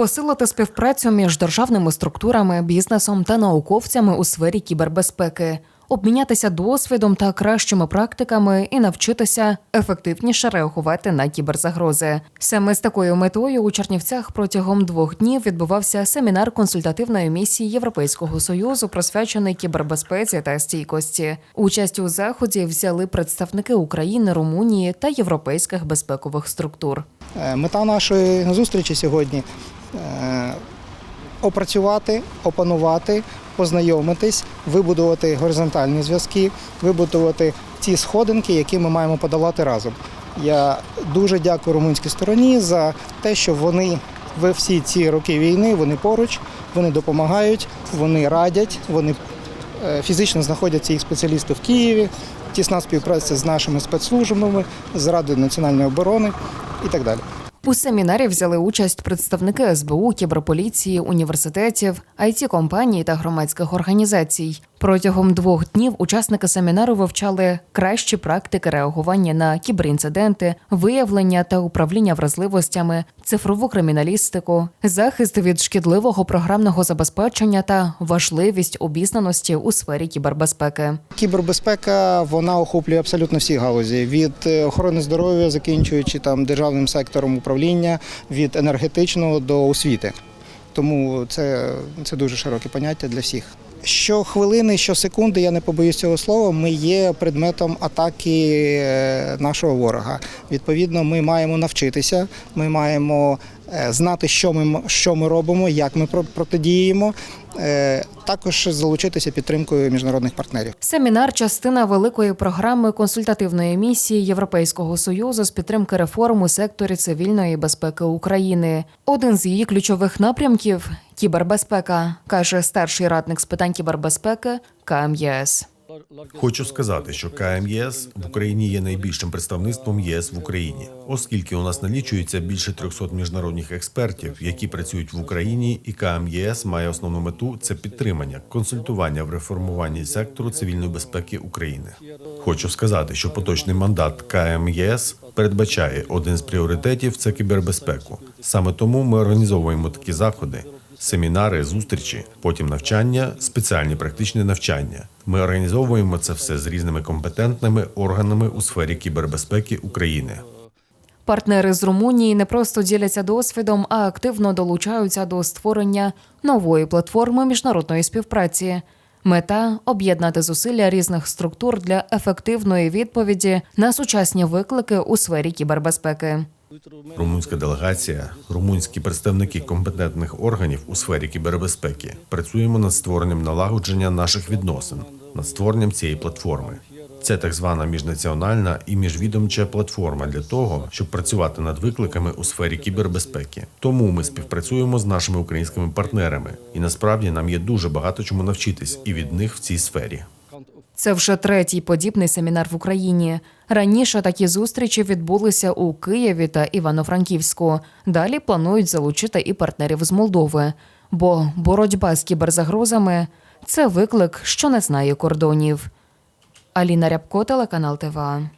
посилити співпрацю між державними структурами, бізнесом та науковцями у сфері кібербезпеки, обмінятися досвідом та кращими практиками і навчитися ефективніше реагувати на кіберзагрози. Саме з такою метою у Чернівцях протягом двох днів відбувався семінар консультативної місії Європейського союзу, присвячений кібербезпеці та стійкості. Участь у заході взяли представники України, Румунії та європейських безпекових структур. Е, Мета нашої зустрічі сьогодні опрацювати, опанувати, познайомитись, вибудувати горизонтальні зв'язки, вибудувати ті сходинки, які ми маємо подолати разом. Я дуже дякую румунській стороні за те, що вони в всі ці роки війни вони поруч, вони допомагають, вони радять, вони е, фізично знаходяться їх спеціалісти в Києві, тісна співпраця з нашими спецслужбами, з Радою національної оборони і так далі. У семінарі взяли участь представники СБУ, кіберполіції, університетів, it компаній та громадських організацій. Протягом двох днів учасники семінару вивчали кращі практики реагування на кіберінциденти, виявлення та управління вразливостями, цифрову криміналістику, захист від шкідливого програмного забезпечення та важливість обізнаності у сфері кібербезпеки. Кібербезпека вона охоплює абсолютно всі галузі від е, охорони здоров'я, закінчуючи там державним сектором управління, від енергетичного до освіти. Тому це, це дуже широке поняття для всіх. Щохвилини, щосекунди, я не побоюсь цього слова, ми є предметом атаки е, нашого ворога. Відповідно, ми маємо навчитися, ми маємо е, знати, що ми, що ми робимо, як ми про- протидіємо, е, також залучитися підтримкою міжнародних партнерів. Семінар частина великої програми консультативної місії Європейського союзу з підтримки реформ у секторі цивільної безпеки України. Один з її ключових напрямків кібербезпека, каже старший радник з питань кібербезпеки КМЄС. Хочу сказати, що КМЄС в Україні є найбільшим представництвом ЄС в Україні, оскільки у нас налічується більше 300 міжнародних експертів, які працюють в Україні, і КМЄС має основну мету це підтримання, консультування в реформуванні сектору цивільної безпеки України. Хочу сказати, що поточний мандат КМЄС передбачає один з пріоритетів це кібербезпеку. Саме тому ми організовуємо такі заходи. Семінари, зустрічі, потім навчання, спеціальні практичні навчання. Ми організовуємо це все з різними компетентними органами у сфері кібербезпеки України. Партнери з Румунії не просто діляться досвідом, а активно долучаються до створення нової платформи міжнародної співпраці. Мета об'єднати зусилля різних структур для ефективної відповіді на сучасні виклики у сфері кібербезпеки. Румунська делегація, румунські представники компетентних органів у сфері кібербезпеки. Працюємо над створенням налагодження наших відносин, над створенням цієї платформи. Це так звана міжнаціональна і міжвідомча платформа для того, щоб працювати над викликами у сфері кібербезпеки. Тому ми співпрацюємо з нашими українськими партнерами, і насправді нам є дуже багато чому навчитись і від них в цій сфері. Це вже третій подібний семінар в Україні. Раніше такі зустрічі відбулися у Києві та Івано-Франківську. Далі планують залучити і партнерів з Молдови. Бо боротьба з кіберзагрозами це виклик, що не знає кордонів. Аліна Рябко, телеканал ТВА.